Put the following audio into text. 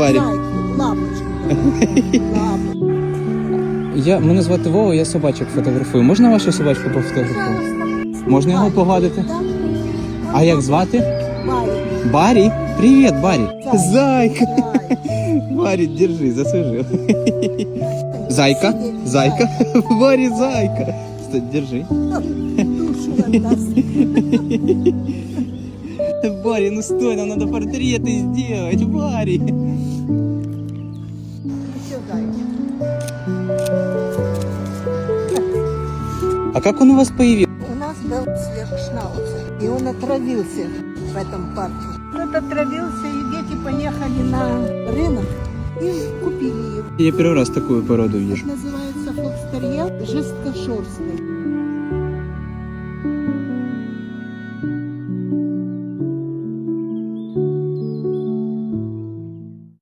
Барі. Лапочки. Я, мене звати Вова, я собачок фотографую. Можна вашу собачку пофотографувати? Можна його погладити? А як звати? Барі. Барі? Привіт, Барі. Зайка. Барі, держи, засвіжив. Зайка, зайка. Барі, зайка. Держи. Душу отдаст. Барі, ну стой, нам надо портреты сделать, зайка. А как он у вас появился? У нас был сверхшнауцер, и он отравился в этом парке. Он отравился, и дети поехали на рынок и купили его. Я первый раз такую породу Это вижу. называется фокстерьер жесткошерстный.